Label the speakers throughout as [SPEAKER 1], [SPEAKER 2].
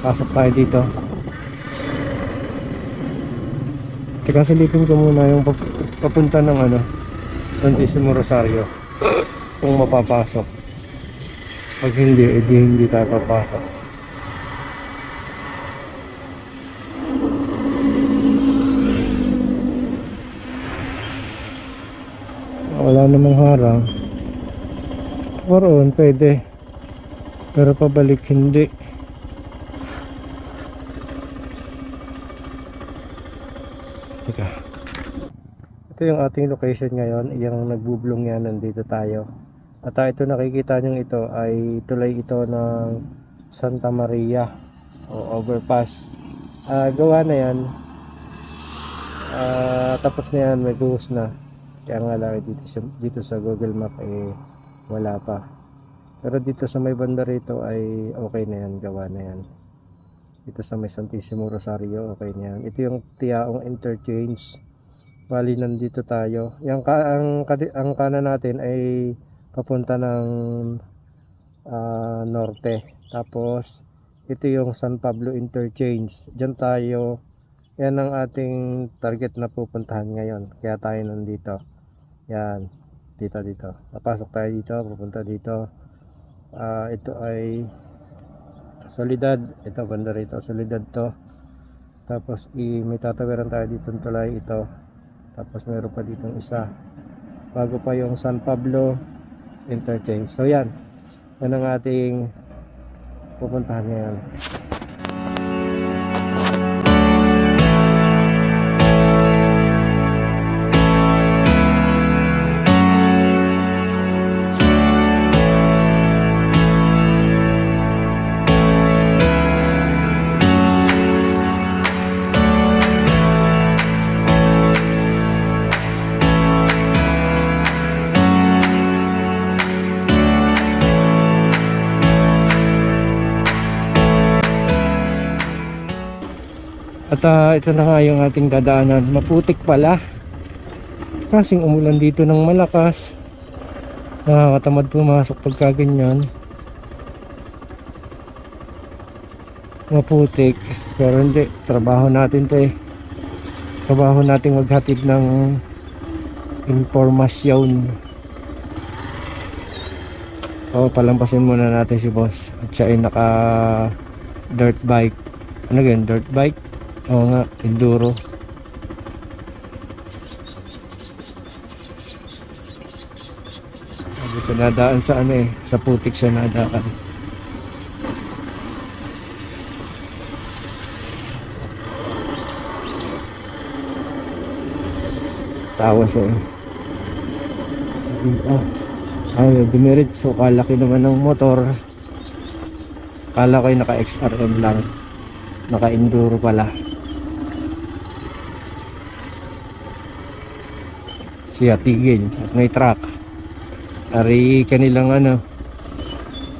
[SPEAKER 1] Pasok tayo dito. Teka, silipin ko muna yung pap- papunta ng ano, Santissimo Rosario. Kung mapapasok. Pag hindi, edi hindi tayo papasok. Wala namang harang. Waroon, pwede. Pero pabalik hindi. Teka. Ito yung ating location ngayon. Yung nagbublong yan, nandito tayo. At ah, ito nakikita nyo ito ay tulay ito ng Santa Maria o overpass. Ah, gawa na yan. Ah, tapos na yan, may guhos na. Kaya nga lang dito, dito sa Google Map eh wala pa. Pero dito sa may banda rito ay okay na yan, gawa na yan. Dito sa may Santissimo Rosario, okay na yan. Ito yung Tiaong Interchange. Bali, nandito tayo. Yung ka, ang, ang kanan natin ay papunta ng ah, norte. Tapos, ito yung San Pablo Interchange. Diyan tayo. Yan ang ating target na pupuntahan ngayon. Kaya tayo nandito. Yan. Dito, dito. Papasok tayo dito. Pupunta dito. Ah, ito ay Solidad. Ito, banda rito. Solidad to. Tapos, i may tatawiran tayo dito tulay. Ito. Tapos, meron pa dito isa. Bago pa yung San Pablo Interchange. So, yan. Yan ang ating pupuntahan ngayon. At ah, ito na nga yung ating dadaanan. Maputik pala. Kasing umulan dito ng malakas. Nakakatamad pumasok pagka ganyan. Maputik. Pero hindi. Trabaho natin to eh. Trabaho natin maghatid ng informasyon. O, palampasin muna natin si boss. At siya ay naka dirt bike. Ano ganyan? Dirt bike? Oo nga, enduro. Sabi siya nadaan sa ano eh, sa putik siya nadaan. Tawa siya eh. Sabi, ah, ay, dumirit. So, kalaki naman ng motor. Kala ko yung naka XRM lang. Naka enduro pala. Siya tigil at may truck. Ari kanilang ano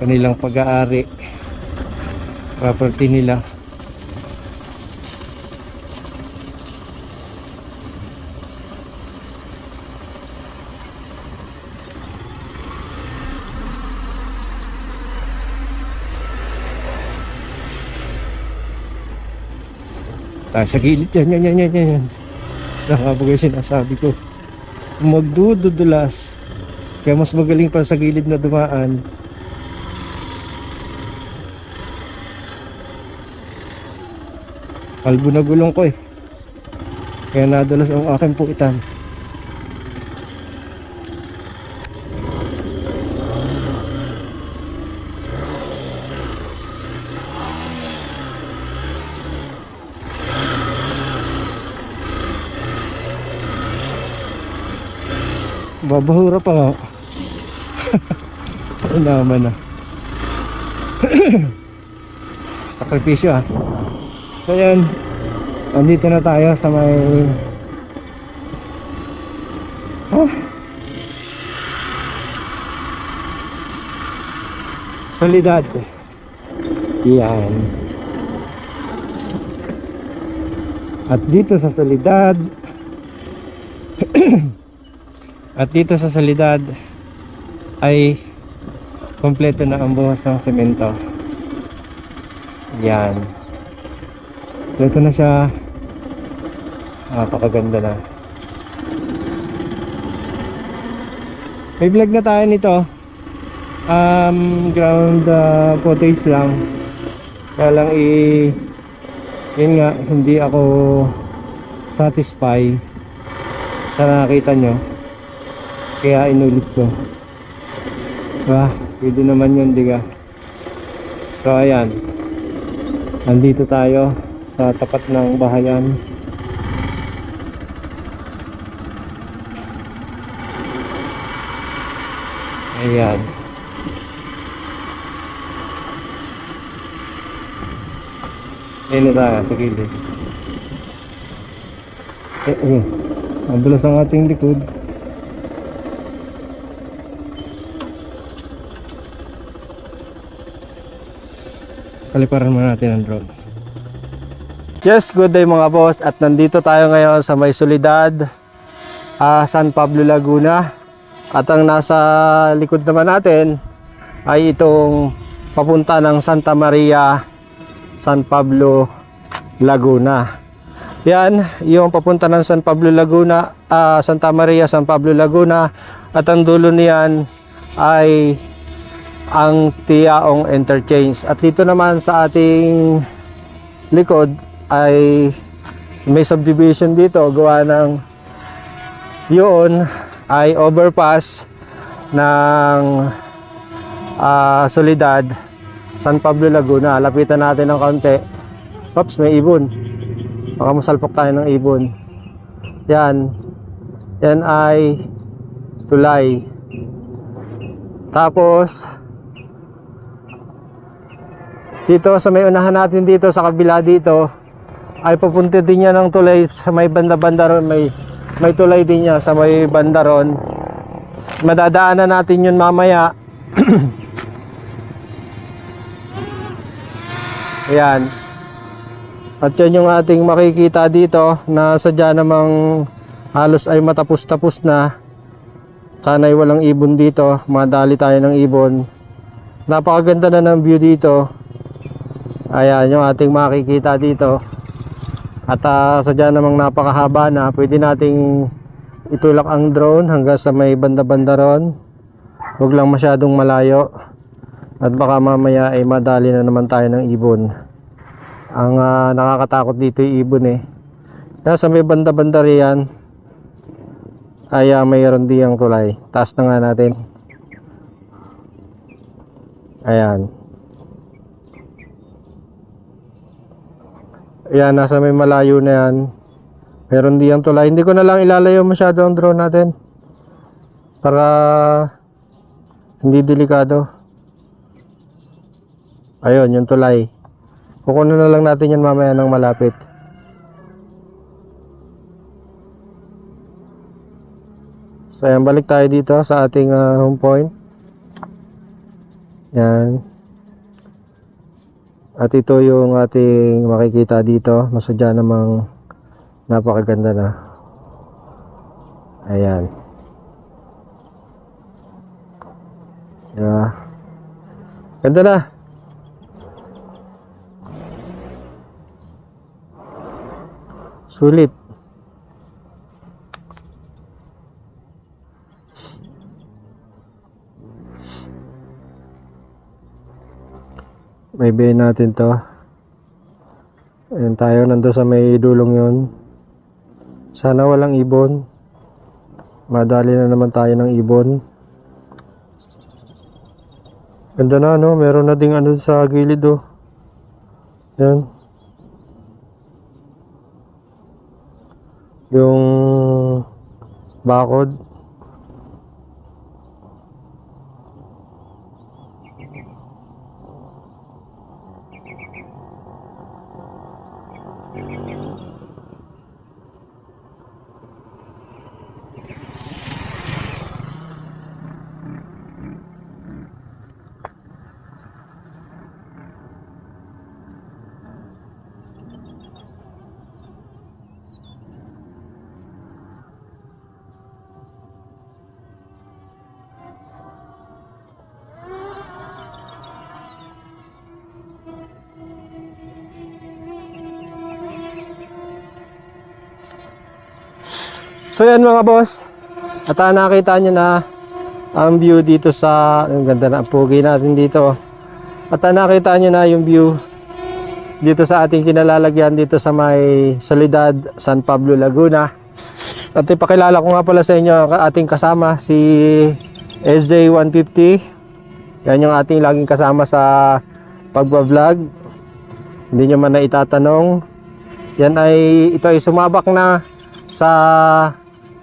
[SPEAKER 1] kanilang pag-aari property nila. Tayo sa gilid yan, yan, yan, yan, yan. Nakabagay sinasabi ko. Magdududulas. Kaya mas magaling pa sa gilid na dumaan. Kalbo na gulong ko eh. Kaya nadulas ang aking puitan. Babahura pa nga. Ano naman ah. Sakripisyo ah. So yan. Andito na tayo sa may... Ah. Solidad. Yan. At dito sa Solidad At dito sa salidad ay kompleto na ang buhos ng semento. Yan. Ito na siya. Napakaganda na. May vlog na tayo nito. Um, ground uh, footage lang. Kaya lang i... Yun nga, hindi ako satisfy sa nakakita nyo. Kaya inulit ko. Diba? Pwede naman yun, diga. So, ayan. Nandito tayo sa tapat ng bahayan. Ayan. Ayan na tayo sa gilid. Eh, eh. Ang dulas ang ating likod. Kaliparan muna natin ang drone. Yes, good day mga boss. At nandito tayo ngayon sa May Solidad, ah, San Pablo, Laguna. At ang nasa likod naman natin ay itong papunta ng Santa Maria, San Pablo, Laguna. Yan, yung papunta ng San Pablo, Laguna, ah, Santa Maria, San Pablo, Laguna. At ang dulo niyan ay ang Tiaong Interchange. At dito naman sa ating likod ay may subdivision dito. Gawa ng yun ay overpass ng ah, Solidad San Pablo Laguna. Lapitan natin ng kaunti oops may ibon. Baka masalpok tayo ng ibon. Yan. Yan ay tulay. Tapos dito sa may unahan natin dito sa kabila dito ay papunta din niya ng tulay sa may banda-banda ron may may tulay din niya sa may banda ron. Madadaanan natin yun mamaya. Ayan. At yan yung ating makikita dito na sadya namang halos ay matapos-tapos na. Sana'y walang ibon dito. Madali tayo ng ibon. Napakaganda na ng view dito ayan yung ating makikita dito. At uh, sadya namang napakahaba na. Pwede nating itulak ang drone hanggang sa may banda-banda ron. Huwag lang masyadong malayo. At baka mamaya ay madali na naman tayo ng ibon. Ang ah, nakakatakot dito yung ibon eh. Kaya sa may banda-banda riyan. Ay uh, mayroon diyang tulay. Taas na nga natin. Ayan Ayan, nasa may malayo na yan. Meron diyang tulay. Hindi ko na lang ilalayo masyado ang drone natin. Para hindi delikado. Ayun, yung tulay. Kukunin na lang natin yan mamaya ng malapit. So, ayan, balik tayo dito sa ating ah, home point. Yan. At ito yung ating makikita dito. Masadya namang napakaganda na. Ayan. Yeah. Ganda na. Sulit. May bay natin to. Ayan tayo, nando sa may dulong yun. Sana walang ibon. Madali na naman tayo ng ibon. Ganda na no, meron na ding ano sa gilid oh. Yan. Yung bakod. So yan mga boss. At ah, nakita nyo na ang view dito sa ang ganda na ang pugi natin dito. At ah, nakita nyo na yung view dito sa ating kinalalagyan dito sa may Solidad San Pablo Laguna. At ipakilala ko nga pala sa inyo ang ating kasama si SJ150. Yan yung ating laging kasama sa pagbablog. Hindi nyo man na itatanong. Yan ay ito ay sumabak na sa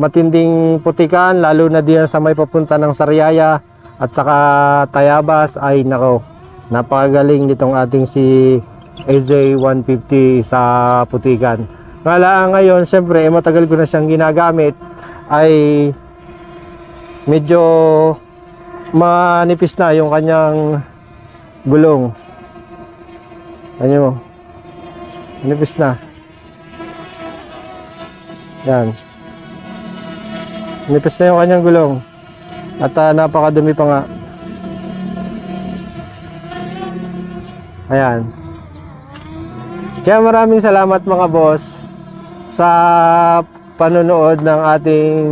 [SPEAKER 1] matinding putikan lalo na diyan sa may papunta ng Sariaya at saka Tayabas ay nako napakagaling nitong ating si AJ150 sa putikan. Wala ngayon, siyempre, eh, matagal ko na siyang ginagamit ay medyo manipis na yung kanyang gulong. Ano mo? Manipis na. Yan. Manipis na yung kanyang gulong. At ah, napakadumi pa nga. Ayan. Kaya maraming salamat mga boss sa panonood ng ating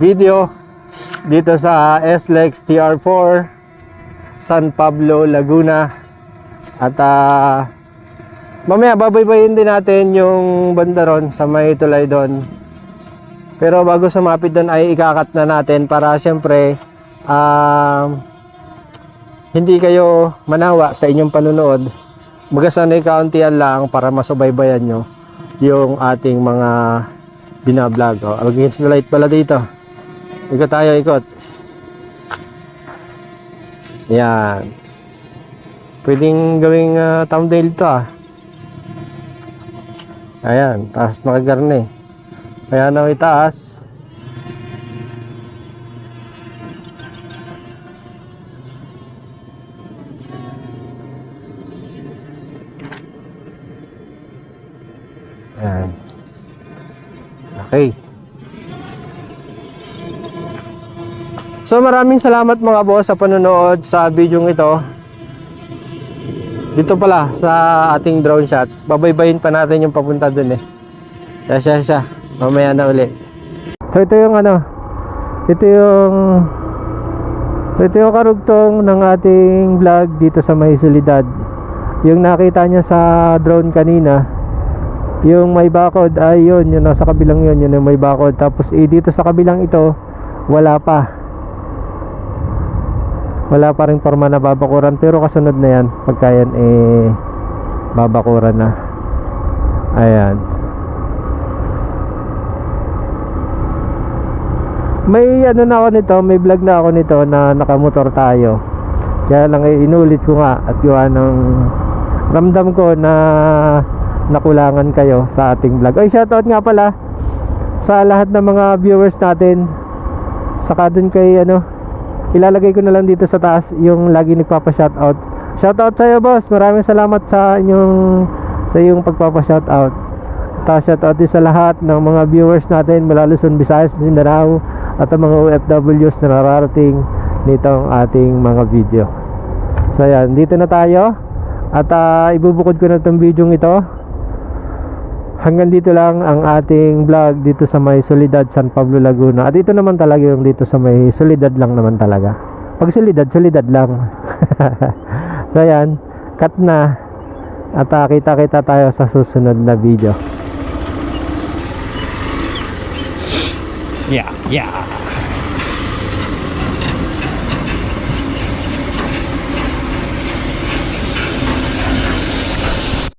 [SPEAKER 1] video dito sa SLEX TR4 San Pablo, Laguna at ah, mamaya babaybayin din natin yung bandaron sa may tulay doon pero bago sumapit doon ay ikakat na natin para syempre ah, hindi kayo manawa sa inyong panonood magasanay kauntian lang para masubaybayan nyo yung ating mga binablog. O, against the light pala dito. Ikot tayo, ikot. Yan. Pwedeng gawing uh, thumbnail to ah. Ayan, taas nakagarne. Kaya na itaas. Ayan. Okay. So maraming salamat mga boss sa panonood sa video ito. Dito pala sa ating drone shots. Babaybayin pa natin yung papunta dun eh. Siya siya siya. Mamaya na uli. So ito yung ano. Ito yung So ito yung karugtong ng ating vlog dito sa may. Yung nakita niya sa drone kanina yung may bakod ay yun yun nasa kabilang yun yun yung may bakod tapos eh, dito sa kabilang ito wala pa wala pa rin forma na babakuran pero kasunod na yan pagka yan eh babakuran na ayan may ano na ako nito may vlog na ako nito na nakamotor tayo kaya lang eh, inulit ko nga at gawa ng ramdam ko na nakulangan kayo sa ating vlog. Ay, shoutout nga pala sa lahat ng mga viewers natin. Saka dun kay ano, ilalagay ko na lang dito sa taas yung lagi nagpapa-shoutout. Shoutout sa iyo, boss. Maraming salamat sa inyong sa iyong pagpapa-shoutout. At shoutout din sa lahat ng mga viewers natin mula Luzon, Visayas, Mindanao at ang mga OFWs na nararating nitong ating mga video. So yan, dito na tayo. At ah, ibubukod ko na itong video ito. Hanggang dito lang ang ating vlog dito sa may Solidad San Pablo Laguna. At ito naman talaga yung dito sa may Solidad lang naman talaga. Pag Solidad, Solidad lang. So yan cut na. At uh, kita kita tayo sa susunod na video
[SPEAKER 2] Yeah, yeah.